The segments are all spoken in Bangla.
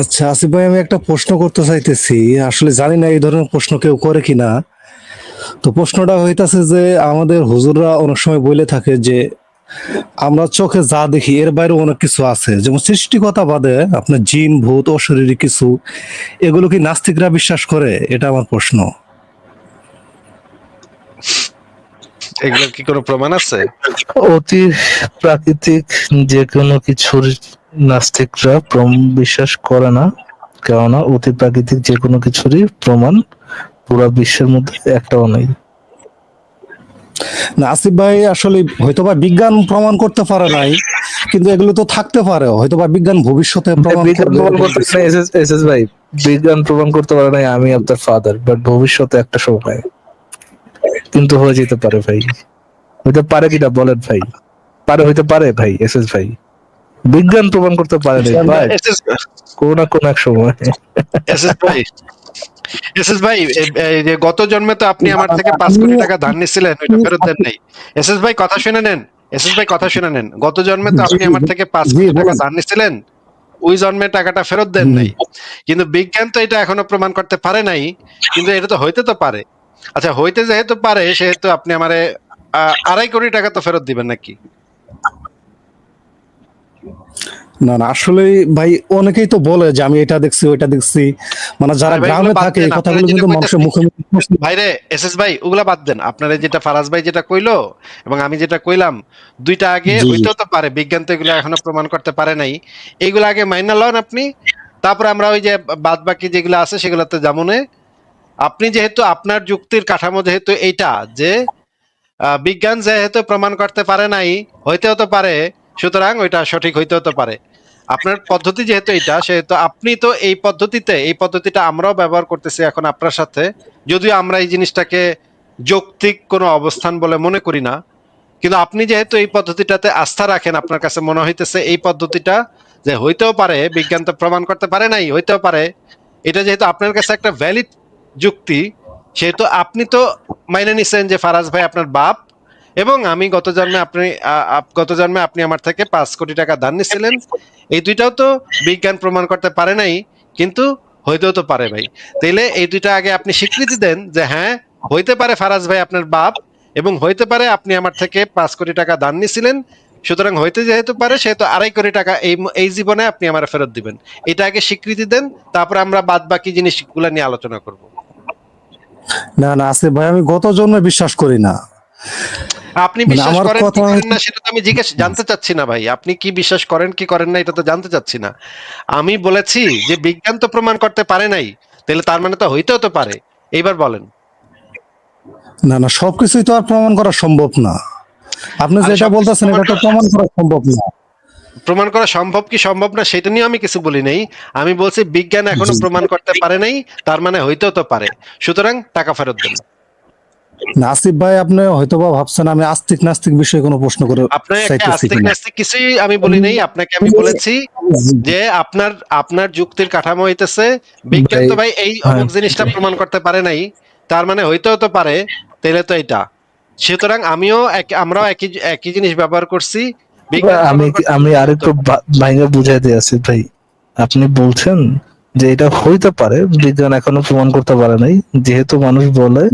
আচ্ছা আসিফ ভাই আমি একটা প্রশ্ন করতে চাইতেছি। আসলে জানি না এই ধরনের প্রশ্ন কেউ করে কিনা। তো প্রশ্নটা হইতাছে যে আমাদের হুজুররা অনেক সময় বলে থাকে যে আমরা চোখে যা দেখি এর বাইরে অনেক কিছু আছে। যেমন সৃষ্টিকতা বাদে আপনার জিন ভূত অশরীরী কিছু এগুলো কি নাস্তিকরা বিশ্বাস করে? এটা আমার প্রশ্ন। এগুলোর কি কোনো প্রমাণ আছে? অতি প্রাকৃতিক যে কোনো কিছুর নাস্তিকরা প্রম- বিশ্বাস করে না কেননা অতি প্রাকৃতিক যে কোনো কিছুরই প্রমাণ পুরো বিশ্বের মধ্যে একটাও নেই। না আসিফ ভাই আসলে হয়তোবা বিজ্ঞান প্রমাণ করতে পারে নাই কিন্তু এগুলো তো থাকতে পারে হয়তোবা বিজ্ঞান ভবিষ্যতে প্রমাণ করবে। প্রমাণ করতে এসএস ভাই বিজ্ঞান প্রমাণ করতে পারে নাই আমি আপনার ফাদার বাট ভবিষ্যতে একটা সময় কিন্তু হয়ে যেতে পারে ভাই। হইতে পারে কিনা বলেন ভাই। পারে হইতে পারে ভাই এসএস ভাই। বিজ্ঞান প্রমাণ করতে পারে ভাই। এসএস কোন না কোন এক সময়। এসএস ভাই এসএস ভাই এই- এই যে গত জন্মে তো আপনি আমার থেকে পাঁচ কোটি টাকা ধার নিছিলেন ওইটা ফেরত দেন নাই। এসএস ভাই কথা শুনে নেন। এসএস ভাই কথা শুনে নেন। গত জন্মে তো আপনি আমার থেকে পাঁচ কোটি টাকা ধার নিছিলেন ওই জন্মে টাকাটা ফেরত দেন নাই। কিন্তু বিজ্ঞান তো এটা এখনও প্রমাণ করতে পারে নাই কিন্তু এটা তো হইতে তো পারে। আচ্ছা হইতে যেহেতু পারে সেহেতু আপনি আমারে আড়াই কোটি টাকা তো ফেরত দিবেন নাকি? না না আসলে ভাই অনেকেই তো বলে যে আমি এটা দেখছি ওইটা দেখছি। মানে যারা গ্রামে থাকে এই কথাগুলো কিন্তু মানুষের মুখে মুখে ভাইরে এসএস ভাই ওগুলা বাদ দেন। আপনারা যেটা ফারাজ ভাই যেটা কইলো এবং আমি যেটা কইলাম দুইটা আগে। তো পারে বিজ্ঞান তো এগুলো এখনও প্রমাণ করতে পারে নাই। এইগুলো আগে মাইনা লন আপনি তারপরে আমরা ওই যে বাদ বাকি যেগুলো আছে সেগুলোতে যেমন আপনি যেহেতু আপনার যুক্তির কাঠামো যেহেতু এইটা যে বিজ্ঞান যেহেতু প্রমাণ করতে পারে নাই হইতেও তো পারে সুতরাং ওইটা সঠিক হইতে হতে পারে। আপনার পদ্ধতি যেহেতু এটা সেহেতু আপনি তো এই পদ্ধতিতে, এই পদ্ধতিটা আমরাও ব্যবহার করতেছি এখন আপনার সাথে। যদিও আমরা এই জিনিসটাকে যৌক্তিক কোনো অবস্থান বলে মনে করি না, কিন্তু আপনি যেহেতু এই পদ্ধতিটাতে আস্থা রাখেন, আপনার কাছে মনে হইতেছে এই পদ্ধতিটা যে হইতেও পারে, বিজ্ঞান তো প্রমাণ করতে পারে নাই, হইতেও পারে, এটা যেহেতু আপনার কাছে একটা ভ্যালিড যুক্তি, সেহেতু আপনি তো মাইনে নিছেন যে ফারাজ ভাই আপনার বাপ এবং আমি গত জন্মে আপনি গত জন্মে আপনি আমার থেকে পাঁচ কোটি টাকা দান নিছিলেন এই দুইটাও তো বিজ্ঞান প্রমাণ করতে পারে নাই, কিন্তু হইতেও তো পারে ভাই। তাইলে এই দুইটা আগে আপনি স্বীকৃতি দেন যে হ্যাঁ হইতে পারে ফারাজ ভাই আপনার বাপ এবং হইতে পারে আপনি আমার থেকে পাঁচ কোটি টাকা দান নিছিলেন সুতরাং হইতে যেহেতু পারে, সেহেতু আড়াই কোটি টাকা এই এই জীবনে আপনি আমার ফেরত দিবেন। এটা আগে স্বীকৃতি দেন, তারপর আমরা বাদ বাকি জিনিসগুলো নিয়ে আলোচনা করব। না না আসিফ ভাই, আমি গত জন্মে বিশ্বাস করি না। আপনি মানে বিশ্বাস করেন কি করেন না সেটা তো আমি জিজ্ঞেস জানতে চাচ্ছি না ভাই। আপনি কি বিশ্বাস করেন কি করেন না এটা তো জানতে চাচ্ছি না। আমি বলেছি যে বিজ্ঞান তো প্রমাণ করতে পারে নাই তাহলে তার মানে তো হইতেও তো পারে। এইবার বলেন। না না সবকিছুই তো আর প্রমাণ করা সম্ভব না। আপনি যেটা বলতেছেন এটা তো প্রমাণ করা সম্ভব না। প্রমাণ করা সম্ভব কি সম্ভব না সেটা নিয়ে আমি কিছু বলি নাই। আমি বলছি বিজ্ঞান এখনও প্রমাণ করতে পারে নাই তার মানে হইতেও তো পারে। সুতরাং টাকা ফেরত দেন। না আসিফ ভাই আপনি হয়তোবা ভাবছেন আমি আস্তিক নাস্তিক বিষয়ে কোনো প্রশ্ন করে আপনার একটা আস্তিক নাস্তিক কিছুই আমি বলি নাই আপনাকে আমি বলেছি যে আপনার আপনার যুক্তির কাঠামো হইতেছে বিজ্ঞান তো ভাই এই হ্যাঁ। অমুক জিনিসটা প্রমাণ করতে পারে নাই তার মানে হইতেও তো পারে তাহলে তো এটা সুতরাং আমিও আমরাও একই একই জিনিস ব্যবহার করছি আমি আমি আরেকটু ভাইঙ্গা বুঝাই দিয়ে আছি ভাই। আপনি বলছেন যে এটা হইতে পারে বিজ্ঞান এখনও প্রমাণ করতে পারে নাই। যেহেতু মানুষ বলে।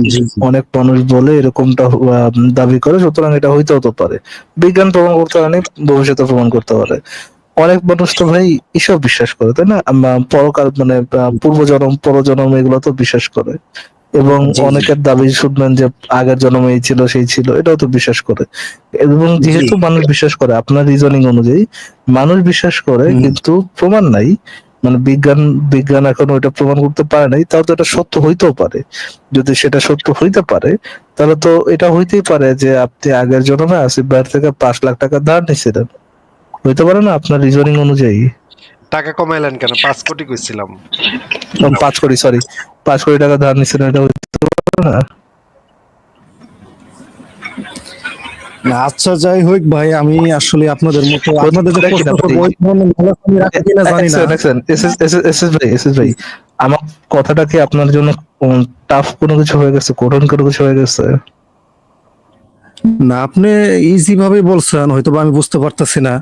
অনেক মানুষ বলে এরকমটা দাবি করে সুতরাং এটা হইতেও তো পারে। বিজ্ঞান প্রমাণ করতে পারে ভবিষ্যতে প্রমাণ করতে পারে। অনেক মানুষ তো ভাই এসব বিশ্বাস করে তাই না? পরকাল মানে পূর্বজন্ম পরজন্ম এগুলো তো বিশ্বাস করে। এবং। অনেকের দাবি শুনবেন যে আগের জন্মে এই ছিল সেই ছিল এটাও তো বিশ্বাস করে। এবং যেহেতু মানুষ বিশ্বাস করে আপনার রিজনিং অনুযায়ী মানুষ বিশ্বাস করে কিন্তু প্রমাণ নাই। মানে বিজ্ঞান বিজ্ঞান এখন ওইটা প্রমাণ করতে পারে নাই তাও তো এটা সত্য হইতেও পারে। যদি সেটা সত্য হইতে পারে তাহলে তো এটা হইতেই পারে যে আপনি আগের জন্মে আসিফ ভাইয়ের থেকে পাঁচ লাখ টাকা ধার নিছিলেন। হইতে পারে না আপনার রিজনিং অনুযায়ী? টাকা কমাইলেন কেন? পাঁচ কোটি কইছিলাম। পাঁচ কোটি সরি পাঁচ কোটি টাকা ধার নিছিলেন এটা হইতে পারে না? না আচ্ছা যাই হোক ভাই আমি আসলে আপনাদের মতো আপনাদের যে প্রশ্ন না ওই আমি রাখি কিনা জানি না। দেখছেন, দেখছেন, SS SS SS ভাই SS ভাই আমার কথাটা কি আপনার জন্য টাফ কোনো কিছু হয়ে গেছে? কঠিন কোনো কিছু হয়ে গেছে? না আপনি ইজি ভাবে বলছেন হয়তো বা আমি বুঝতে পারতেছি না।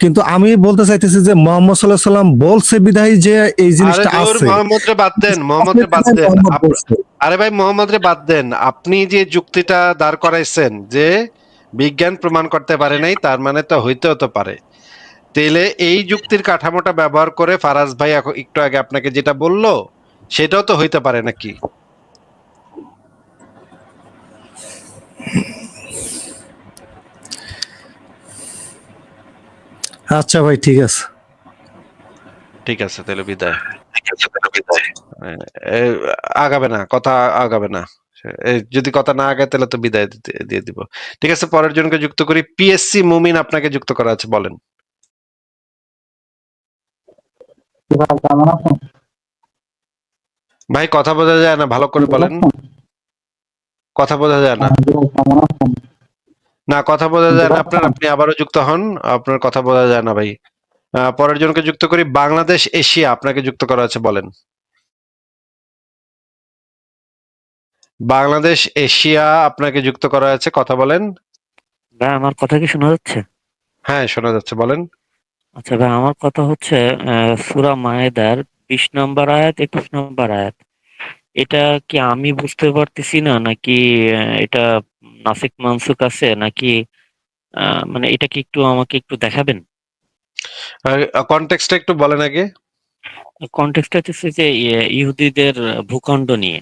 কিন্তু আমি বলতে চাইতেছি যে মোহাম্মদ সাল্লাহ সাল্লাম বলছে বিধায় যে এই জিনিসটা আছে। মোহাম্মদ রে বাদ দেন মোহাম্মদ রে বাদ দেন। আরে ভাই মোহাম্মদ রে বাদ দেন। আপনি যে যুক্তিটা দাঁড় করাইছেন যে বিজ্ঞান প্রমাণ করতে পারে নাই তার মানে তো হইতেও তো পারে। তাহলে এই যুক্তির কাঠামোটা ব্যবহার করে ফারাজ ভাই এখন একটু আগে আপনাকে যেটা বলল সেটাও তো হইতে পারে নাকি? আচ্ছা ভাই ঠিক আছে। ঠিক আছে তাহলে বিদায়। আগাবে না কথা আগাবে না। যদি কথা না আগায় তাহলে তো বিদায় দিয়ে দিব। ঠিক আছে পরের জনকে যুক্ত করি। পিএসসি মুমিন আপনাকে যুক্ত করা আছে বলেন। ভাই কথা বোঝা যায় না ভালো করে বলেন। কথা বোঝা যায় না। না কথা বোঝা যায় না আপনার আপনি আবারও যুক্ত হন আপনার কথা বোঝা যায় না ভাই। পরের জনকে যুক্ত করি। বাংলাদেশ এশিয়া আপনাকে যুক্ত করা আছে বলেন। বাংলাদেশ এশিয়া আপনাকে যুক্ত করা আছে কথা বলেন। ভাই আমার কথা কি শোনা যাচ্ছে? হ্যাঁ শোনা যাচ্ছে বলেন। আচ্ছা ভাই আমার কথা হচ্ছে সুরা মায়েদার বিশ নম্বর আয়াত একুশ নম্বর আয়াত। এটা কি আমি বুঝতে পারতেছি না? নাকি এটা নাসিক মানসুক আছে? নাকি মানে এটা কি একটু আমাকে একটু দেখাবেন? কনটেক্সটটা একটু বলেন আগে। কনটেক্সট হচ্ছে যে ইয়ে, ইহুদিদের ভূখণ্ড নিয়ে।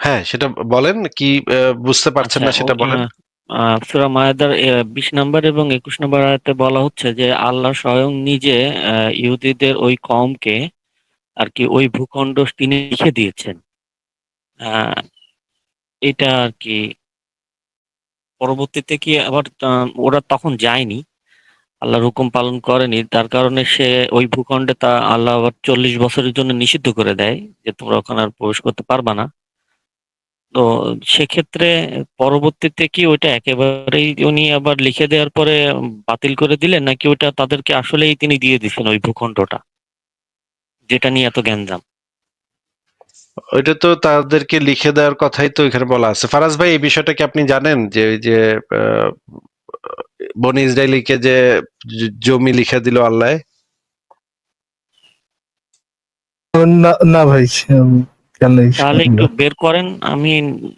হ্যাঁ সেটা বলেন কি বুঝতে পারছেন না আচ্ছা, সেটা বলেন। আহ, মায়েদার বিশ নম্বর এবং একুশ নম্বর আয়াতে বলা হচ্ছে যে আল্লাহ স্বয়ং নিজে ইহুদিদের ওই কওমকে আর কি ওই ভূখণ্ড তিনি লিখে দিয়েছেন। এটা আর কি পরবর্তীতে কি আবার ওরা তখন যায়নি। আল্লাহর হুকুম পালন করেনি। তার কারণে সে ওই ভূখণ্ডে তা আল্লাহ আবার চল্লিশ বছরের জন্য নিষিদ্ধ করে দেয় যে তোমরা ওখানে আর প্রবেশ করতে পারবা না। তো সেক্ষেত্রে পরবর্তীতে কি ওইটা একেবারেই উনি আবার লিখে দেওয়ার পরে বাতিল করে দিলেন নাকি ওইটা তাদেরকে আসলেই তিনি দিয়ে দিচ্ছেন ওই ভূখণ্ডটা যেটা নিয়ে এত গ্যাঞ্জাম? ওইটা তো তাদেরকে লিখে দেওয়ার কথাই তো এখানে বলা আছে। ফারাজ ভাই এই বিষয়টা কি আপনি জানেন? যে ওই যে আহ, বনি ইসরায়েলিকে যে জমি লিখে দিল আল্লাহ? না না ভাই তাহলে একটু বের করেন আমি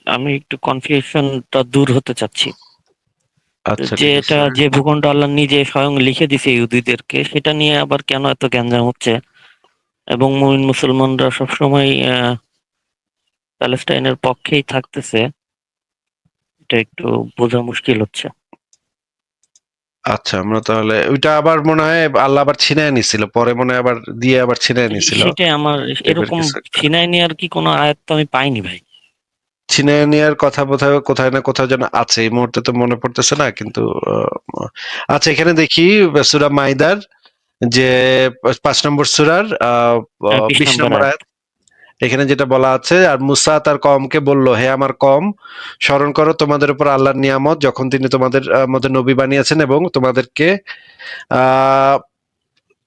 আমি একটু কনফিউশনটা দূর হতে চাচ্ছি। আচ্ছা যে এটা। যে ভূখণ্ড আল্লাহ নিজে স্বয়ং লিখে দিছে ইহুদিদেরকে সেটা নিয়ে আবার কেন এত গ্যাঞ্জাম হচ্ছে? এবং মুমিন মুসলমানরা সবসময় আহ, প্যালেস্টাইনের পক্ষেই থাকতেছে এটা একটু বোঝা মুশকিল হচ্ছে। আচ্ছা আমরা তাহলে ওইটা আবার মনে হয় আল্লাহ আবার ছিনায় নিছিল পরে মনে হয় আবার দিয়ে আবার ছিনায় নিছিল। সেটাই আমার এরকম ছিনাই নেওয়ার কি কোনো আয়াত তো আমি পাইনি ভাই। ছিনায় নেওয়ার কথা বোধহয় কোথায় না কোথাও যেন আছে এই মুহূর্তে তো মনে পড়তেছে না কিন্তু আচ্ছা এখানে দেখি সুরা মাইদার যে পাঁচ নম্বর সুরার আহ, হ্যাঁ, বিশ নম্বর আয়াত। এখানে যেটা বলা আছে, আর মুসা তার কমকে বলল, হে আমার কম, স্মরণ করো তোমাদের উপর আল্লাহর নিয়ামত, যখন তিনি তোমাদের মধ্যে নবী বানিয়েছেন এবং তোমাদেরকে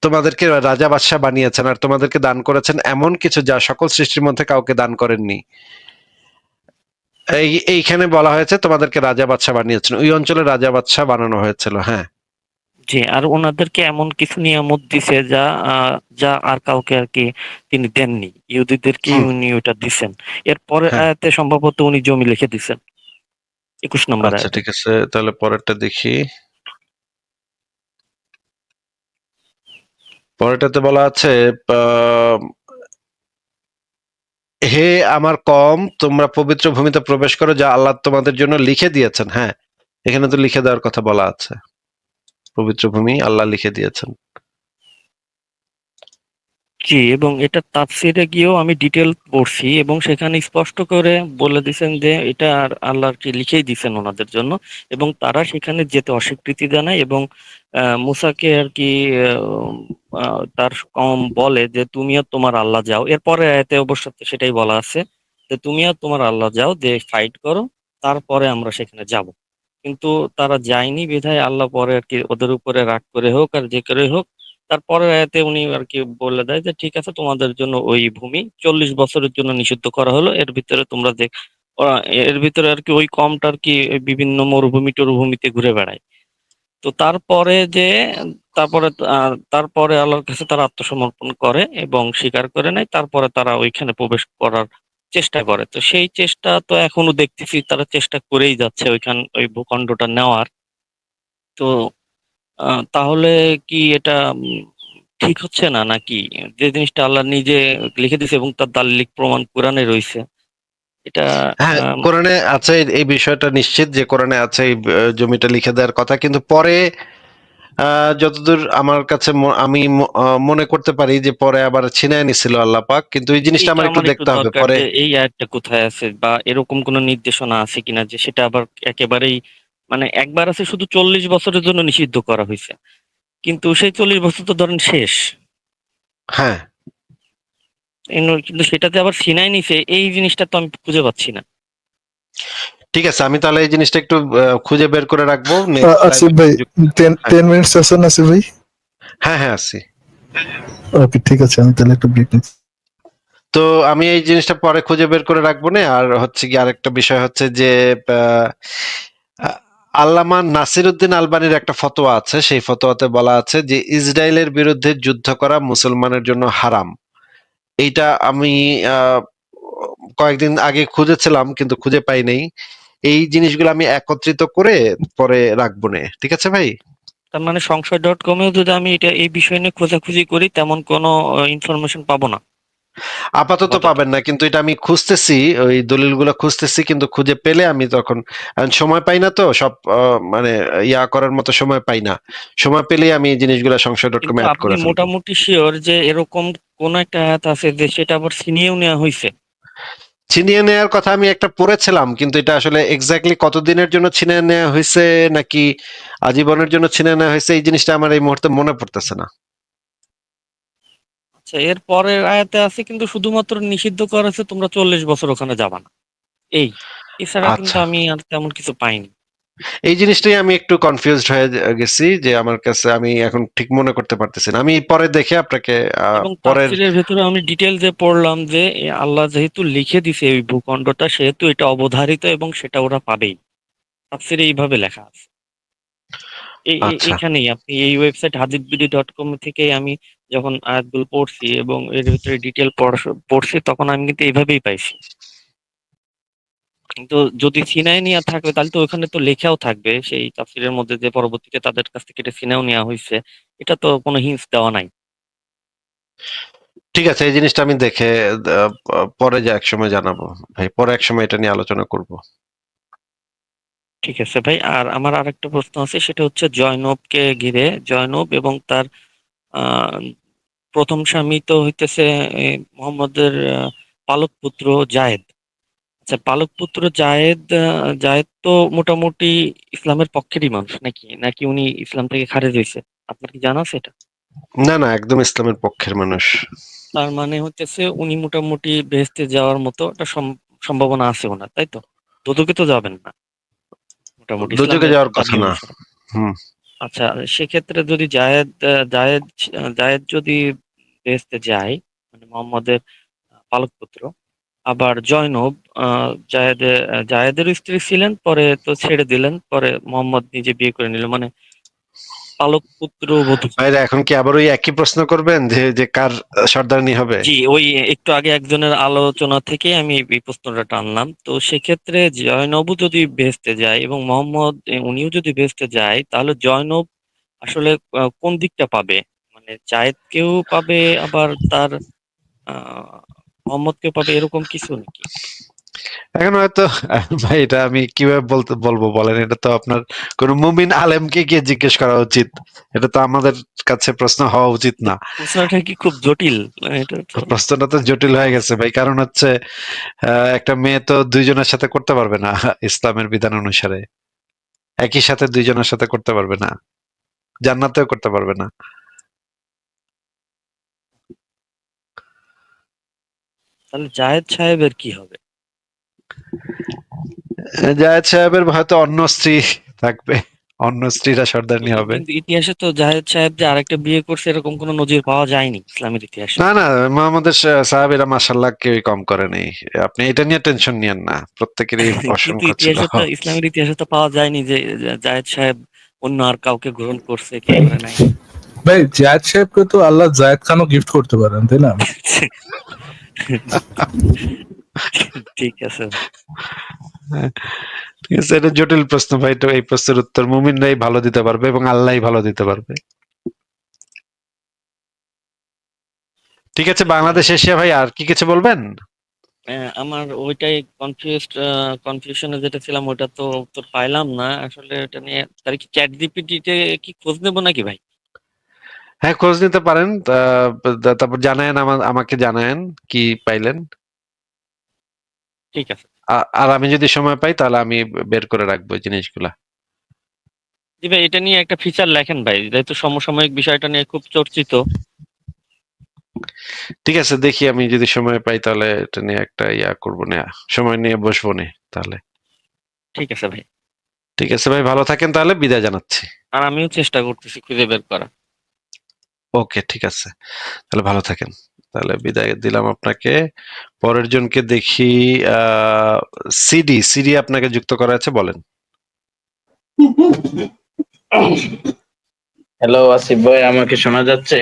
তোমাদেরকে রাজা বাদশাহ বানিয়েছেন আর তোমাদেরকে দান করেছেন এমন কিছু যা সকল সৃষ্টির মধ্যে কাউকে দান করেননি। এই, এইখানে বলা হয়েছে, তোমাদেরকে রাজা বাদশাহ বানিয়েছেন। ওই অঞ্চলে রাজা বাদশাহ বানানো হয়েছিল হ্যাঁ। জি আর ওনাদেরকে এমন কিছু নিয়ামত দিছে যা যা আর কাউকে আর কি তিনি দেননি। ইহুদিদেরকে উনি ওটা দিছেন। এরপরে হ্যাঁ। আয়াতে সম্ভবত উনি জমি লিখে দিছেন। একুশ নম্বর আচ্ছা ঠিক আছে তাহলে পরেরটা দেখি। পরেরটাতে বলা আছে হে আমার কম তোমরা পবিত্র ভূমিতে প্রবেশ করো যা আল্লাহ তোমাদের জন্য লিখে দিয়েছেন। হ্যাঁ এখানে তো লিখে দেওয়ার কথা বলা আছে। পবিত্র ভূমি আল্লাহ লিখে দিয়েছেন। জি, এবং এটা তাফসিরে গিয়েও আমি ডিটেল পড়ছি এবং সেখানে স্পষ্ট করে বলে দিছেন যে এটা আর আল্লাহ আর কি লিখেই দিছেন ওনাদের জন্য এবং তারা সেখানে যেতে অস্বীকৃতি জানায় এবং মুসাকে আর কি তার কম বলে যে তুমি আর তোমার আল্লাহ যাও। এরপরে এতে অবশ্য সেটাই বলা আছে যে তুমি আর তোমার আল্লাহ যাও, যে ফাইট করো, তারপরে আমরা সেখানে যাব। কিন্তু তারা যায়নি বিধায় আল্লাহ পরে আর কি ওদের উপরে রাগ করে হোক আর যে করে হোক, তারপরের আয়াতে উনি আর কি বলে দেয় যে, ঠিক আছে, তোমাদের জন্য ওই ভূমি চল্লিশ বছরের জন্য নিষিদ্ধ করা হলো। এর ভিতরে তোমরা যে এর ভিতরে আর কি ওই কমটা আর কি বিভিন্ন মরুভূমি, টরুভূমিতে ঘুরে বেড়ায়। তো তারপরে যে, তারপরে তারপরে আল্লাহর কাছে তারা আত্মসমর্পণ করে এবং স্বীকার করে নেয়। তারপরে তারা ওইখানে প্রবেশ করার চেষ্টা করে। তো সেই চেষ্টা তো এখনও দেখতেছি তারা চেষ্টা করেই যাচ্ছে ওইখান ওই ভূখণ্ডটা নেওয়ার। তো তাহলে কি এটা ঠিক হচ্ছে না নাকি? যে জিনিসটা আল্লাহ নিজে লিখে দিয়েছে এবং তার দালিলিক প্রমাণ কোরআনে রয়েছে এটা হ্যাঁ কোরআনে আছে এই বিষয়টা নিশ্চিত যে কোরআনে আছে এই জমিটা লিখে দেওয়ার কথা। কিন্তু পরে যতদূর আমার কাছে আমি মনে করতে পারি যে পরে আবার ছিনায় নিছিল আল্লাহ পাক কিন্তু এই জিনিসটা আমার একটু দেখতে হবে পরে। এই আয়াতটা কোথায় আছে বা এরকম কোনো নির্দেশনা আছে কিনা যে সেটা আবার একেবারেই মানে একবার আছে শুধু চল্লিশ বছরের জন্য নিষিদ্ধ করা হয়েছে কিন্তু সেই চল্লিশ বছর তো ধরেন শেষ। হ্যাঁ। কিন্তু সেটাতে আবার সিনাই নিছে এই জিনিসটা তো আমি খুঁজে পাচ্ছি না। ঠিক আছে আমি তাহলে এই জিনিসটা একটু খুঁজে বের করে রাখব। আসিফ ভাই মিনিটস আছেন আসিফ ভাই? হ্যাঁ হ্যাঁ আছি। ওকে ঠিক আছে আমি তাহলে একটু ব্রেক তো আমি এই জিনিসটা পরে খুঁজে বের করে রাখব না আর হচ্ছে কি আরেকটা বিষয় হচ্ছে যে আল্লামা নাসিরউদ্দিন আলবানির একটা ফতোয়া আছে সেই ফতোয়াতে বলা আছে যে ইসরায়েলের বিরুদ্ধে যুদ্ধ করা মুসলমানের জন্য হারাম। এইটা আমি আহ, কয়েকদিন আগে খুঁজেছিলাম কিন্তু খুঁজে পাই নাই। এই জিনিসগুলো আমি একত্রিত করে পরে রাখব না। ঠিক আছে ভাই? তার মানে সংশয় ডট কমেও যদি আমি এটা এই বিষয় নিয়ে খোঁজাখুঁজি করি তেমন কোনো ইনফরমেশন পাবো না। আপাতত। পাবেন না কিন্তু এটা আমি খুঁজতেছি ওই দলিলগুলো খুঁজতেছি কিন্তু খুঁজে পেলে আমি তখন সময় পাই না তো সব মানে ইয়া করার মতো সময় পাই না। সময় পেলেই আমি এই জিনিসগুলো সংশয় ডট কমে অ্যাড করে মোটামুটি শিওর যে এরকম কোন একটা আয়াত আছে যে সেটা আবার ছিনিয়েও নেওয়া হয়েছে ছিনিয়ে নেওয়ার কথা আমি একটা পড়েছিলাম কিন্তু এটা আসলে এক্স্যাক্টলি কতদিনের জন্য ছিনিয়ে নেওয়া হয়েছে নাকি আজীবনের জন্য ছিনিয়ে নেওয়া হয়েছে এই জিনিসটা আমার এই মুহূর্তে মনে পড়তেছে না। আচ্ছা এর পরের আয়াতে আছে কিন্তু শুধুমাত্র নিষিদ্ধ করা আছে তোমরা চল্লিশ বছর ওখানে যাবা না। এই এছাড়া কিন্তু আচ্ছা। আমি আর তেমন কিছু পাইনি। এই জিনিসটাই আমি একটু কনফিউজড হয়ে গেছি যে আমার কাছে আমি এখন ঠিক মনে করতে পারতেছি না। আমি পরে দেখে আপনাকে পরের ভেতরে আমি ডিটেল যে পড়লাম যে আল্লাহ যেহেতু লিখে দিছে এই ভূখণ্ডটা সেহেতু এটা অবধারিত এবং সেটা ওরা পাবেই। তাফসীরে এইভাবে লেখা আছে। এই এই- আচ্ছা। এখানেই আপনি এই ওয়েবসাইট হাদিদবিডি ডট কম থেকে আমি যখন আয়াতগুলো পড়ছি এবং এর ভিতরে ডিটেল পড়ছি তখন আমি কিন্তু এইভাবেই পাইছি। কিন্তু যদি সিনাই নেওয়া থাকবে তাহলে তো ওখানে তো লেখাও থাকবে। সেই তাফসীরের মধ্যে যে পরবর্তীতে তাদের কাছ থেকে এটা সিনাও নেওয়া হয়েছে এটা তো কোনো হিন্স দেওয়া নাই। ঠিক আছে এই জিনিসটা আমি দেখে পরে যে একসময় জানাব। ভাই পরে একসময় এটা নিয়ে আলোচনা করব। ঠিক আছে ভাই আর আমার আরেকটা প্রশ্ন আছে সেটা হচ্ছে জয়নবকে ঘিরে। জয়নব এবং তার আহ, প্রথম স্বামী তো হইতেছে মোহাম্মদের পালক পুত্র জায়েদ। আচ্ছা পালক পুত্র জায়েদ জায়েদ তো মোটামুটি ইসলামের পক্ষেরই মানুষ নাকি? নাকি উনি ইসলাম থেকে খারেজ হয়েছে? আপনার কি জানা আছে এটা? না না একদম ইসলামের পক্ষের মানুষ। তার মানে হচ্ছে উনি মোটামুটি বেহেস্তে যাওয়ার মতো একটা সম- সম্ভাবনা আছে ওনার তাই তো? দোদকে তো যাবেন না। মোটামুটি ইসলামের যাওয়ার কথা না। হুম। আচ্ছা সেক্ষেত্রে যদি জায়েদ জায়েদ জায়েদ যদি বেহেস্তে যায় মানে মোহাম্মদের পালক পুত্র আবার জয়নব আহ, জায়েদের স্ত্রী ছিলেন পরে তো ছেড়ে দিলেন পরে মোহাম্মদ নিজে বিয়ে করে নিল। মানে পালক পুত্র বধূ ভাইরা এখন কি আবার ওই একই প্রশ্ন করবেন যে যে কার সর্দারনি হবে? জি ওই একটু আগে একজনের আলোচনা থেকে আমি এই প্রশ্নটা টানলাম। তো সেক্ষেত্রে জয়নবও যদি ভেস্তে যায় এবং মোহাম্মদ উনিও যদি ভেস্তে যায় তাহলে জয়নব আসলে কোন দিকটা পাবে? মানে জায়েদকেও পাবে আবার তার আহ মোহাম্মদকেও পাবে এরকম কিছু নাকি? এখন হয়তো ভাই এটা আমি কীভাবে বলতে বলব বলেন? এটা তো আপনার কোন মুমিন আলেমকে গিয়ে জিজ্ঞেস করা উচিত। এটা তো আমাদের কাছে প্রশ্ন হওয়া উচিত না। প্রশ্নটা কি খুব জটিল? প্রশ্নটা তো জটিল হয়ে গেছে ভাই। কারণ হচ্ছে আহ, একটা মেয়ে তো দুইজনের সাথে করতে পারবে না ইসলামের বিধান অনুসারে। একই সাথে দুইজনের সাথে করতে পারবে না। জান্নাতেও করতে পারবে না। তাহলে জায়েদ সাহেবের কি হবে? জায়েদ সাহেবের হয়তো অন্য স্ত্রী থাকবে অন্য স্ত্রীরা সর্দারনি হবে। ইতিহাসে তো জাহেদ সাহেব যে আরেকটা বিয়ে করছে এরকম কোনো নজির পাওয়া যায়নি ইসলামের ইতিহাসে। না না মোহাম্মদের সাহাবিরা মাসাল্লাহ কেউই কম করে নেই। আপনি এটা নিয়ে টেনশন নিয়েন না প্রত্যেকেরই অসংখ্য ছিল। ইসলামের ইতিহাসে তো পাওয়া যায়নি যে জাহেদ সাহেব অন্য আর কাউকে গ্রহণ করছে কি করে নাই। ভাই জায়দ সাহেবকে তো আল্লাহ জায়দ খানও গিফট করতে পারেন তাই না? ঠিক আছে। ঠিক আছে এটা জটিল প্রশ্ন ভাই তো এই প্রশ্নের উত্তর মুমিনরাই ভালো দিতে পারবে এবং আল্লাহই ভালো দিতে পারবে। ঠিক আছে বাংলাদেশ এশিয়া ভাই আর কি কিছু বলবেন? আহ, আমার ওইটাই কনফিউজ কনফিউশনে যেটা ছিলাম ওটা তো উত্তর পাইলাম না। আসলে এটা নিয়ে তার কি চ্যাট জিপিটিতে কি খোঁজ নেব নাকি ভাই? হ্যাঁ খোঁজ নিতে পারেন। তারপর জানায়েন আমা- আমাকে জানায়েন কি পাইলেন। ঠিক আছে। আর আমি যদি সময় পাই তাহলে আমি বের করে রাখব জিনিসগুলা। জি ভাই এটা নিয়ে একটা ফিচার লেখেন ভাই যেহেতু সমসাময়িক বিষয়টা নিয়ে খুব চর্চিত। ঠিক আছে দেখি আমি যদি সময় পাই তাহলে এটা নিয়ে একটা ইয়া করব না সময় নিয়ে বসবো নে তাহলে। ঠিক আছে ভাই। ঠিক আছে ভাই ভালো থাকেন তাহলে বিদায় জানাচ্ছি। আর আমিও চেষ্টা করতেছি খুঁজে বের করা ওকে ঠিক আছে। তাহলে ভালো থাকেন। তাহলে বিদায় দিলাম আপনাকে। পরের জনকে দেখি সিডি সিডি আপনাকে যুক্ত করা আছে বলেন। হ্যালো আসিফ ভাই আমাকে শোনা যাচ্ছে?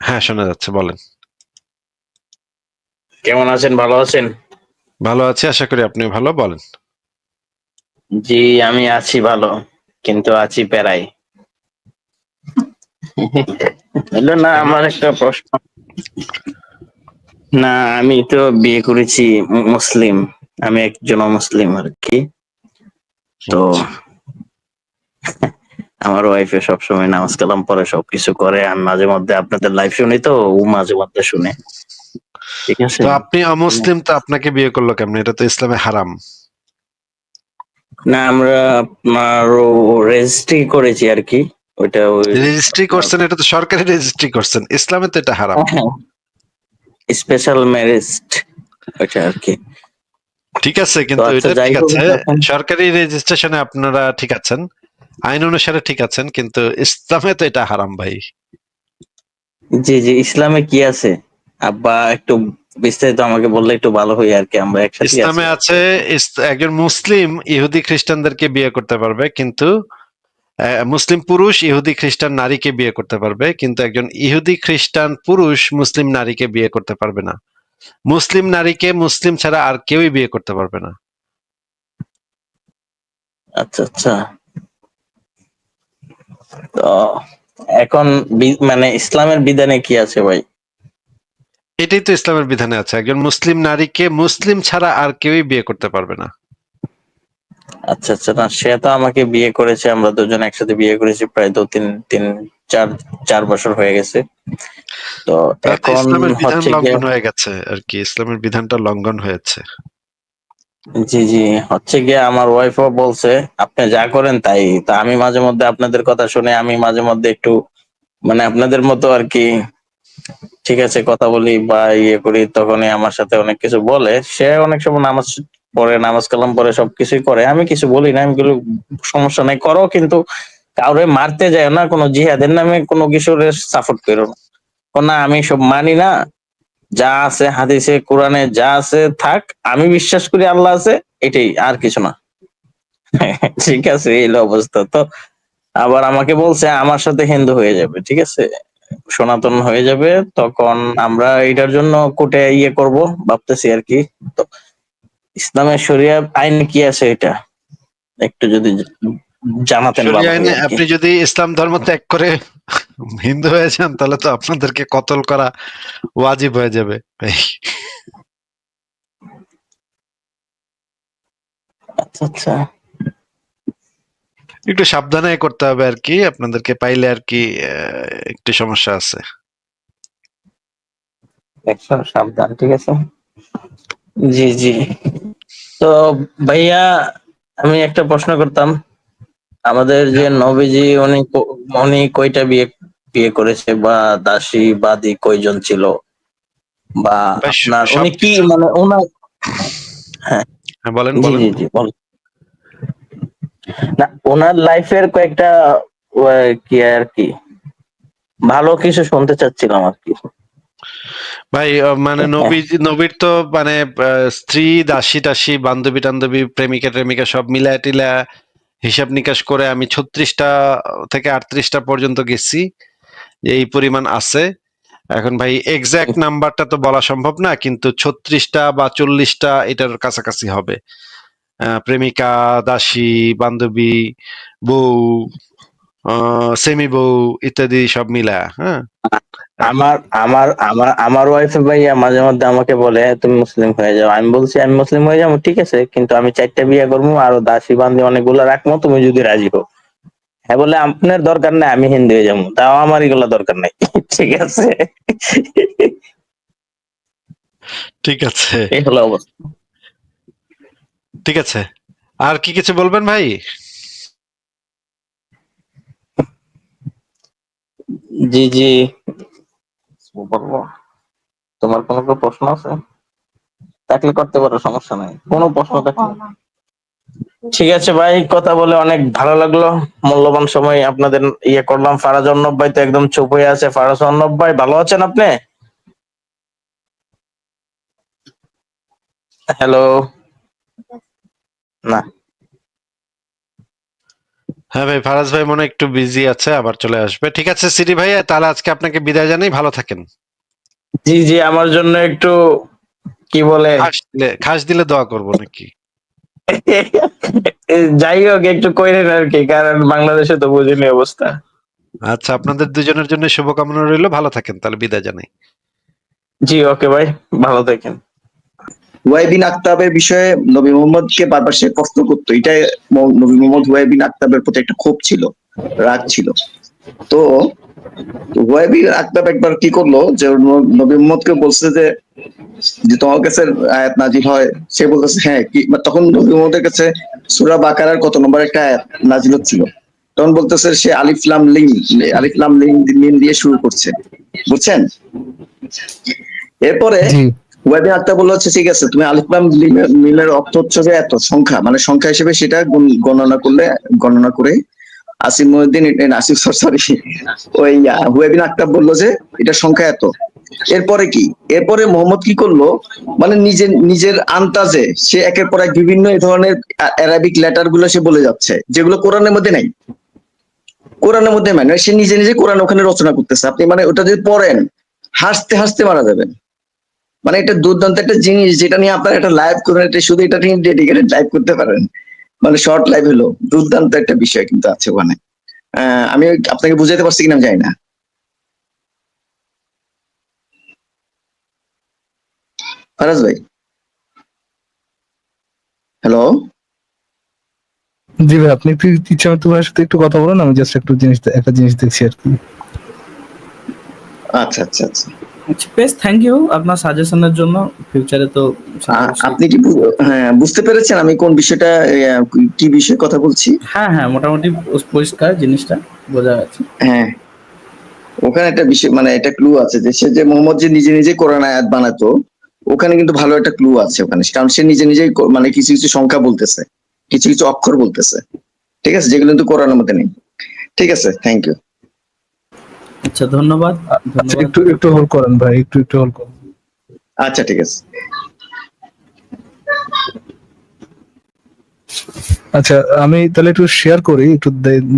হ্যাঁ শোনা যাচ্ছে বলেন। কেমন আছেন? ভালো আছেন? ভালো আছি আশা করি আপনি ভালো বলেন। জি আমি আছি ভালো কিন্তু আছি প্যারাই হলো না আমার একটা প্রশ্ন। না আমি তো বিয়ে করেছি মুসলিম। আমি একজন মুসলিম আর কি। তো আমার ওয়াইফে সবসময় নামাজ কালাম পরে সবকিছু করে। আমি মাঝে মধ্যে আপনাদের লাইভ শুনি তো ও মাঝে মধ্যে শুনে। ঠিক আছে? তো আপনি অমুসলিম তো আপনাকে বিয়ে করল কেমন? এটা তো ইসলামে হারাম। না আমরা আপনার রেজিস্ট্রি করেছি আর কি। ওই রেজিস্ট্রি করছেন এটা তো সরকারি রেজিস্ট্রি করছেন। ইসলামে তো এটা হারাম। স্পেশাল ম্যারেজ আর কি। ঠিক আছে কিন্তু আচ্ছা, এটা ঠিক আছে। সরকারি রেজিস্ট্রেশনে আপনারা ঠিক আছেন। আইন অনুসারে ঠিক আছেন কিন্তু ইসলামে তো এটা হারাম ভাই। জি জি ইসলামে কি আছে? আব্বা একটু বিস্তারিত আমাকে বললে একটু ভালো হয় আর কি আমরা একসাথে ইসলামে আছে। একজন মুসলিম ইহুদি খ্রিস্টানদেরকে বিয়ে করতে পারবে কিন্তু মুসলিম পুরুষ ইহুদি খ্রিস্টান নারীকে বিয়ে করতে পারবে কিন্তু একজন ইহুদি খ্রিস্টান পুরুষ মুসলিম নারীকে বিয়ে করতে পারবে না। মুসলিম নারীকে মুসলিম ছাড়া আর কেউই বিয়ে করতে পারবে না। আচ্ছা আচ্ছা। তো এখন মানে ইসলামের বিধানে কি আছে ভাই? এটাই তো ইসলামের বিধানে আছে। একজন মুসলিম নারীকে মুসলিম ছাড়া আর কেউই বিয়ে করতে পারবে না। আচ্ছা আচ্ছা। না সে তো আমাকে বিয়ে করেছে আমরা দুজন একসাথে বিয়ে করেছি প্রায় দু তিন তিন চার চার বছর হয়ে গেছে। তো এখন হচ্ছে লঙ্ঘন হয়ে গেছে আর কি ইসলামের বিধানটা লঙ্ঘন হয়েছে। জি জি। হচ্ছে গিয়ে আমার ওয়াইফও বলছে আপনি যা করেন তাই। তা আমি মাঝে মধ্যে আপনাদের কথা শুনে আমি মাঝে মধ্যে একটু মানে আপনাদের মতো আর কি ঠিক আছে কথা বলি বা ইয়ে করি। তখনই আমার সাথে অনেক কিছু বলে। সে অনেক সময় নামাজ পড়ে নামাজ কালাম পরে সবকিছুই করে। আমি কিছু বলি না, আমি বলি সমস্যা নাই, করো, কিন্তু কাউরে মারতে যায় না, কোনো জিহাদের নামে কোনো কিছুর সাপোর্ট করো না। না, আমি সব মানি না। যা আছে হাদিসে, কোরআনে যা আছে থাক, আমি বিশ্বাস করি আল্লাহ আছে, এটাই, আর কিছু না। ঠিক আছে, এই অবস্থা। তো আবার আমাকে বলছে, আমার সাথে হিন্দু হয়ে যাবে। ঠিক আছে, সনাতন হয়ে যাবে, তখন আমরা এটার জন্য কোটে ইয়ে করব, ভাবতেছি আর কি। তো ইসলামের শরিয়া আইন কি আছে এটা? একটু যদি জানাতেন আপনি যদি ইসলাম ধর্ম ত্যাগ করে হিন্দু হয়ে যান তাহলে তো আপনাদেরকে কতল করা ওয়াজিব হয়ে যাবে। আচ্ছা আচ্ছা। একটু সাবধানে করতে হবে আর কি আপনাদেরকে পাইলে আর কি একটু সমস্যা আছে। সাবধান ঠিক আছে? জি জি। তো ভাইয়া আমি একটা প্রশ্ন করতাম। আমাদের যে নবীজি উনি উনি কয়টা বিয়ে বিয়ে করেছে বা দাসী বাদী কয়জন ছিল? বা আপনার উনি কি মানে ওনার হ্যাঁ। বলেন জি বলেন। জি জি বল না ওনার লাইফের কয়েকটা কি আর কি ভালো কিছু শুনতে চাচ্ছিলাম আর কি। ভাই মানে নবী নবীর তো মানে স্ত্রী দাসী টাসী বান্ধবী টান্ধবী প্রেমিকা টেমিকা সব মিলায় টিলা হিসাব নিকাশ করে আমি ছত্রিশটা থেকে আটত্রিশটা পর্যন্ত গেছি। এই পরিমাণ আছে। এখন ভাই এক্সাক্ট নাম্বারটা তো বলা সম্ভব না কিন্তু ছত্রিশটা বা চল্লিশটা এটার কাছাকাছি হবে। আহ, প্রেমিকা দাসী বান্ধবী বউ সেমি বউ ইত্যাদি সব মিলা হ্যাঁ? আমার আমার আমার আমার ওয়াইফ ভাইয়া মাঝে মধ্যে আমাকে বলে তুমি মুসলিম হয়ে যাও। আমি বলছি আমি মুসলিম হয়ে যাব ঠিক আছে কিন্তু আমি চারটা বিয়ে করব আরও দাসী বান্ধি অনেকগুলো রাখব তুমি যদি রাজি হো হ্যাঁ বলে আপনার দরকার নাই আমি হিন্দু হয়ে যাব। তাও আমার এগুলো দরকার নাই। ঠিক আছে। ঠিক আছে। এই হলো অবস্থা। ঠিক আছে। আর কি কিছু বলবেন ভাই? জি জি। বলব? তোমার কোনো কোনো প্রশ্ন আছে? থাকলে করতে পারো সমস্যা নাই। কোনো প্রশ্ন থাকলে ঠিক আছে ভাই কথা বলে অনেক ভালো লাগল। মূল্যবান সময় আপনাদের ইয়ে করলাম। ফারাজ অর্ণব ভাই তো একদম চুপ হয়ে আছে। ফারাজ অর্ণব ভাই ভালো আছেন আপনি? হ্যালো। না। হ্যাঁ ভাই ফারাজ ভাই মনে একটু বিজি আছে আবার চলে আসবে। ঠিক আছে সিরি ভাই তাহলে আজকে আপনাকে বিদায় জানাই ভালো থাকেন। জি জি আমার জন্য একটু কি বলে? খাস দিলে খাস দিলে দোয়া করব নাকি? যাই হোক একটু কই কইরেন আর কি কারণ বাংলাদেশে তো বুঝিনি অবস্থা। আচ্ছা আপনাদের দুজনের জন্য শুভকামনা রইল ভালো থাকেন তাহলে বিদায় জানাই। জি ওকে ভাই ভালো থাকেন। ওয়াইবিন আক্তাবের বিষয়ে নবী মোহাম্মদকে বারবার সে প্রশ্ন করতো। এটাই নবী মোহাম্মদ ওয়াইবিন আক্তাবের প্রতি একটা ক্ষোভ ছিল, রাগ ছিল। তো ওয়াইবিন আক্তাব একবার কি করল যে নবী মোহাম্মদকে বলছে যে যে তোমার কাছে আয়াত নাজিল হয়। সে বলতেছে হ্যাঁ কি তখন নবী মোহাম্মদের কাছে সুরা বাকারার কত নম্বর একটা আয়াত নাজিল হচ্ছিল। তখন বলতেছে, সে আলিফলাম লিং আলিফলাম লিং মিম দিয়ে শুরু করছে। বুঝছেন? এরপরে ওয়েবে আক্তার বলল হচ্ছে, ঠিক আছে, তুমি আলিফলাম মিলের অর্থ হচ্ছে যে এত, সংখ্যা মানে সংখ্যা হিসেবে সেটা গণনা করলে, গণনা করে আসিম মহিউদ্দিন আসিফ সরি ওই হুয়েবিন আক্তার বলল যে, এটা সংখ্যা এত। এরপরে কি? এরপরে মোহাম্মদ কি করল? মানে নিজের নিজের আন্তাজে সে একের পর এক বিভিন্ন এই ধরনের অ্যারাবিক লেটারগুলো সে বলে যাচ্ছে, যেগুলো কোরআনের মধ্যে নাই। কোরআনের মধ্যে মানে সে নিজে নিজে কোরআন ওখানে রচনা করতেছে। আপনি মানে ওটা যদি পড়েন, হাসতে হাসতে মারা যাবেন। মানে এটা দুর্দান্ত একটা জিনিস যেটা নিয়ে আপনারা একটা লাইভ করেন এটা শুধু এটা নিয়ে ডেডিকেটেড লাইভ করতে পারেন। মানে শর্ট লাইভ হলো দুর্দান্ত একটা বিষয় কিন্তু আছে ওখানে। আমি আপনাকে বুঝাইতে পারছি কিনা জানি না। ফারাজ ভাই? হ্যালো জি ভাই আপনি একটু ইচ্ছা মতো ভাইয়ের সাথে একটু কথা বলেন আমি জাস্ট একটু জিনিস একটা জিনিস দেখছি আর কি। আচ্ছা আচ্ছা আচ্ছা। বেশ থ্যাংক ইউ আপনার সাজেশনের জন্য। ফিউচারে তো আপনি কি হ্যাঁ বুঝতে পেরেছেন আমি কোন বিষয়টা কি বিষয়ে কথা বলছি? হ্যাঁ হ্যাঁ মোটামুটি পরিষ্কার জিনিসটা বোঝা যাচ্ছে। হ্যাঁ ওখানে একটা বিষয় মানে একটা ক্লু আছে যে সে যে মোহাম্মদ যে নিজে নিজে কোরআন আয়াত বানাতো ওখানে কিন্তু ভালো একটা ক্লু আছে ওখানে কারণ সে নিজে নিজেই মানে কিছু কিছু সংখ্যা বলতেছে কিছু কিছু অক্ষর বলতেছে। ঠিক আছে যেগুলো কিন্তু কোরআনের মধ্যে নেই। ঠিক আছে থ্যাংক ইউ আচ্ছা ধন্যবাদ। আচ্ছা একটু একটু হোল্ড করেন ভাই একটু একটু হোল্ড করেন। আচ্ছা ঠিক আছে। আচ্ছা আমি তাহলে একটু শেয়ার করি একটু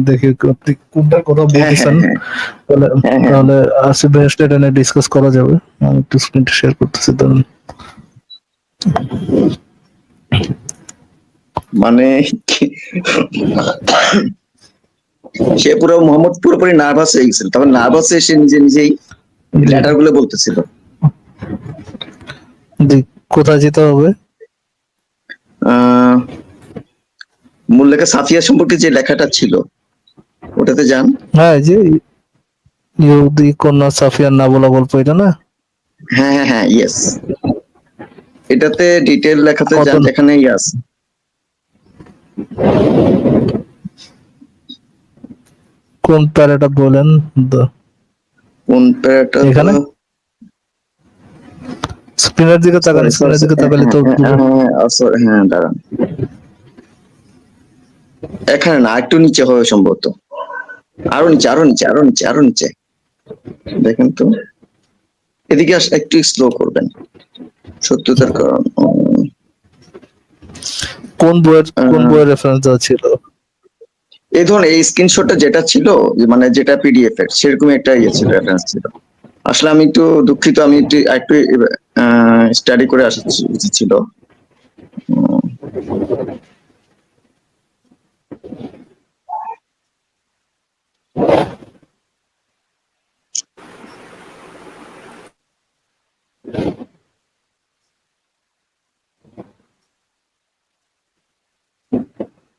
দেখি আপনি কোনটার কথা হ্যাঁ বলতেছেন। হ্যাঁ। তাহলে হ্যাঁ, হ্যাঁ। তাহলে আসিফ ভাইয়ের সাথে এটা ডিসকাস করা যাবে। আমি একটু স্ক্রিনটা শেয়ার করতেছি ধরুন মানে সে পুরো মোহাম্মদ পুরোপুরি নার্ভাস হয়ে গেছিল। তারপর নার্ভাস হয়ে সে নিজে নিজেই লেটারগুলো বলতেছিল। কোথায় যেতে হবে? মূল লেখা সাফিয়া সম্পর্কে যে লেখাটা ছিল ওটাতে যান। হ্যাঁ যে ইহুদি কন্যা সাফিয়ার না বলা গল্প এটা না? হ্যাঁ হ্যাঁ হ্যাঁ ইয়েস এটাতে ডিটেল লেখাতে যান যেখানে ইয়ে আছে কোন প্যারাটা বলেন কোন প্যারাটা এখানে? স্ক্রিনের দিকে তাকালে স্ক্রিনের দিকে তাকালে তো হ্যাঁ হ্যাঁ, হ্যাঁ, sorry, হ্যাঁ দাঁড়ান। এখানে না একটু নিচে হবে সম্ভবত। আরও নিচে আরও নিচে আরও নিচে আরও নিচে। দেখেন তো। এদিকে আস- একটু স্লো করবেন। সত্যতার কারণ কোন বইয়ের কোন বইয়ের রেফারেন্স দেওয়া ছিল? এই ধরুন, এই স্ক্রিনশটটা যেটা ছিল মানে যেটা পিডিএফ এর সেরকম একটা ইয়ে ছিল রেফারেন্স ছিল। আসলে আমি একটু দুঃখিত, আমি একটু একটু স্টাডি করে আসা উচিত ছিল।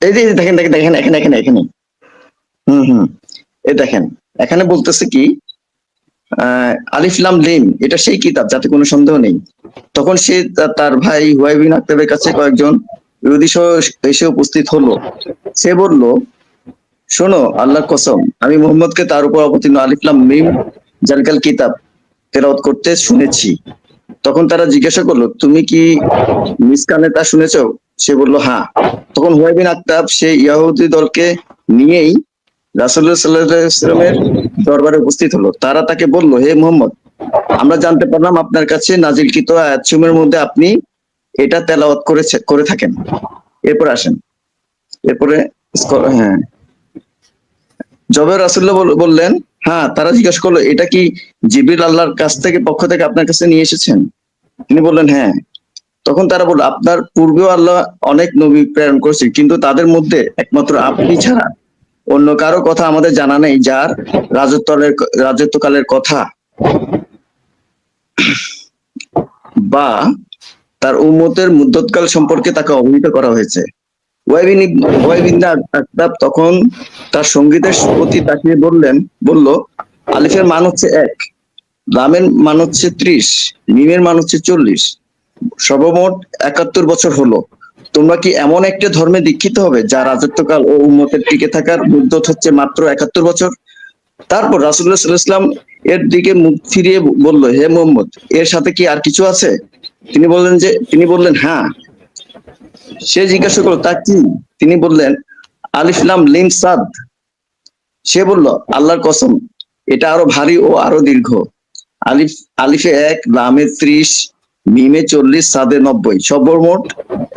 এই যে দেখেন দেখেন দেখেন, এখানে এখানে এখানে। হুম হুম। এই দেখেন, এখানে বলতেছে কি আলিফলাম লিম এটা সেই কিতাব, যাতে কোনো সন্দেহ নেই। তখন সে তার ভাই হুয়াইবিন আক্তাবের কাছে কয়েকজন ইহুদি এসে উপস্থিত হলো। সে বলল, শোনো, আল্লাহর কসম, আমি মোহাম্মদকে তার উপর অবতীর্ণ আলিফলাম মিম জালকাল কিতাব তেলাওয়াত করতে শুনেছি। তখন তারা জিজ্ঞাসা করল, তুমি কি মিসকানে তা শুনেছো? সে বলল হ্যাঁ তখন হুয়াইবিন আক্তাব সে ইয়াহুদি দলকে নিয়েই রাসুল্লাহ সাল্লামের দরবারে উপস্থিত হলো। তারা তাকে বলল, হে মোহাম্মদ, আমরা জানতে পারলাম আপনার কাছে নাজিলকৃত আয়াতসমূহের মধ্যে আপনি এটা তেলাওয়াত করেছে, করে থাকেন। এরপর আসেন। এরপরে হ্যাঁ। জবে রাসুল্লাহ বললেন হ্যাঁ তারা জিজ্ঞাসা করল, এটা কি জিবির আল্লাহর কাছ থেকে, পক্ষ থেকে আপনার কাছে নিয়ে এসেছেন? তিনি বললেন হ্যাঁ। তখন তারা বলল, আপনার পূর্বেও আল্লাহ অনেক নবী প্রেরণ করেছে কিন্তু তাদের মধ্যে একমাত্র আপনি ছাড়া অন্য কারও কথা আমাদের জানা নেই, যার রাজত্বের রাজত্বকালের কথা বা তার উম্মতের মুদ্দতকাল সম্পর্কে তাকে অবহিত করা হয়েছে। তখন তার সঙ্গীতের প্রতি তাকিয়ে বললেন, বলল, আলিফের মান হচ্ছে এক লামের মান হচ্ছে ত্রিশ, মিমের মান হচ্ছে চল্লিশ সর্বমোট একাত্তর বছর হলো। তোমরা কি এমন একটা ধর্মে দীক্ষিত হবে যা রাজত্বকাল ও উম্মতের টিকে থাকার মুদ্দত হচ্ছে মাত্র একাত্তর বছর? তারপর রাসুল্লাহ সাল্লাম এর দিকে মুখ ফিরিয়ে বলল, হে মোহাম্মদ, এর সাথে কি আর কিছু আছে? তিনি বললেন যে, তিনি বললেন হ্যাঁ। সে জিজ্ঞাসা করল, তা কি? তিনি বললেন আলিফলাম লিম সাদ। সে বলল, আল্লাহর কসম, এটা আরও ভারী ও আরও দীর্ঘ। আলিফ, আলিফে এক, লামে ত্রিশ মিমে চল্লিশ, সাদে নব্বই। সর্বমোট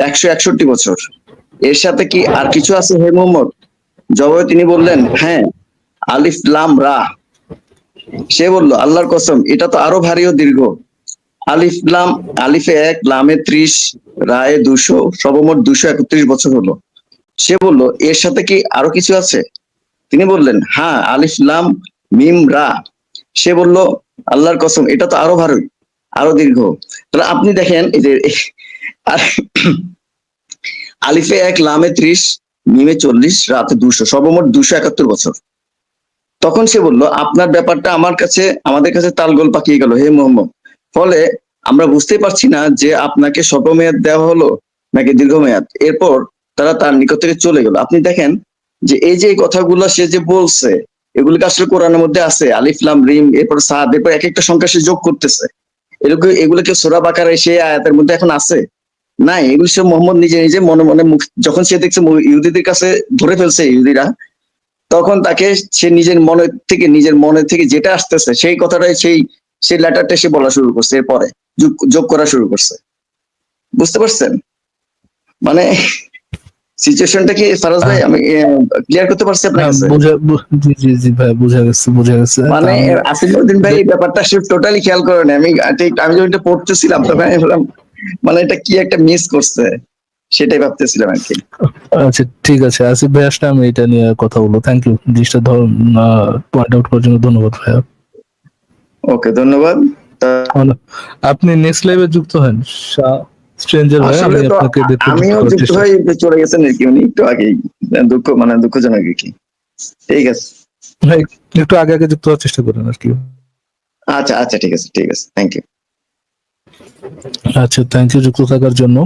একশো একষট্টি বছর। এর সাথে কি আর কিছু আছে হে মোহাম্মদ? জবাবে তিনি বললেন হ্যাঁ আলিফ, লাম, রা। সে বলল, আল্লাহর কসম, এটা তো আরও ভারী ও দীর্ঘ। আলিফ, লাম, আলিফে এক, লামে ত্রিশ, রায়ে দুশো সর্বমোট দুশো একত্রিশ বছর হলো। সে বলল, এর সাথে কি আরও কিছু আছে? তিনি বললেন হ্যাঁ আলিফ, লাম, মিম, রা। সে বলল, আল্লাহর কসম, এটা তো আরও ভারী। আরও দীর্ঘ। তাহলে আপনি দেখেন এই যে আলিফে এক, লামে ত্রিশ, মিমে চল্লিশ, রাতে দুশো, সর্বমোট দুশো একাত্তর বছর। তখন সে বলল, আপনার ব্যাপারটা আমার কাছে, আমাদের কাছে তালগোল পাকিয়ে গেল, হে মোহাম্মদ। ফলে আমরা বুঝতেই পারছি না যে আপনাকে স্বল্পমেয়াদ দেওয়া হলো নাকি দীর্ঘমেয়াদ। এরপর তারা তার নিকট থেকে চলে গেল। আপনি দেখেন যে এই যে কথাগুলো সে যে বলছে এগুলোকে আসলে কোরআনের মধ্যে আছে? আলিফলাম রিম, এরপর সাদ, এরপর এক একটা সংখ্যা সে যোগ করতেছে। এগুলো এগুলোকে সোরা বাকারে সে আয়াতের মধ্যে এখন আছে? নাই, এগুলো সে মোহাম্মদ নিজে নিজে মনে মনে মুখ যখন সে দেখছে ইহুদিদের কাছে ধরে ফেলছে ইহুদিরা, তখন তাকে সে নিজের মনের থেকে নিজের মনের থেকে যেটা আসতেছে, সেই কথাটাই সেই সেই লেটারটা সে বলা শুরু করছে এরপরে যোগ করা শুরু করছে। বুঝতে পারছেন? মানে সিচুয়েশনটা কি ফারাজ ভাই আমি ক্লিয়ার করতে পারছি আপনার হ্যাঁ, জি জি জি ভাই বুঝা গেছে বুঝা গেছে। মানে আসিফুদ্দিন ভাই এই ব্যাপারটা সে টোটালি খেয়াল করেন আমি ঠিক আমি যখন এটা পড়তেছিলাম তখন আমি ভাবলাম মানে এটা কি একটা মিস করছে? সেটাই ভাবতেছিলাম আর কি। আচ্ছা ঠিক আছে। আসিফ ভাই আসলে আমি এটা নিয়ে কথা বলব। থ্যাংক ইউ জিনিসটা পয়েন্ট আউট করার জন্য ধন্যবাদ ভাইয়া। ওকে ধন্যবাদ। আপনি নেক্সট লাইভে যুক্ত হন স্ট্রেঞ্জার ভাই আমি আপনাকে আমিও যুক্ত হয়ে চলে গেছেন আর কি। উনি একটু আগেই দুঃখ মানে দুঃখজনক আর কি। ঠিক আছে। ভাই একটু আগে আগে যুক্ত হওয়ার চেষ্টা করেন আর কি। আচ্ছা আচ্ছা ঠিক আছে ঠিক আছে। থ্যাংক ইউ আচ্ছা থ্যাংক ইউ যুক্ত থাকার জন্য।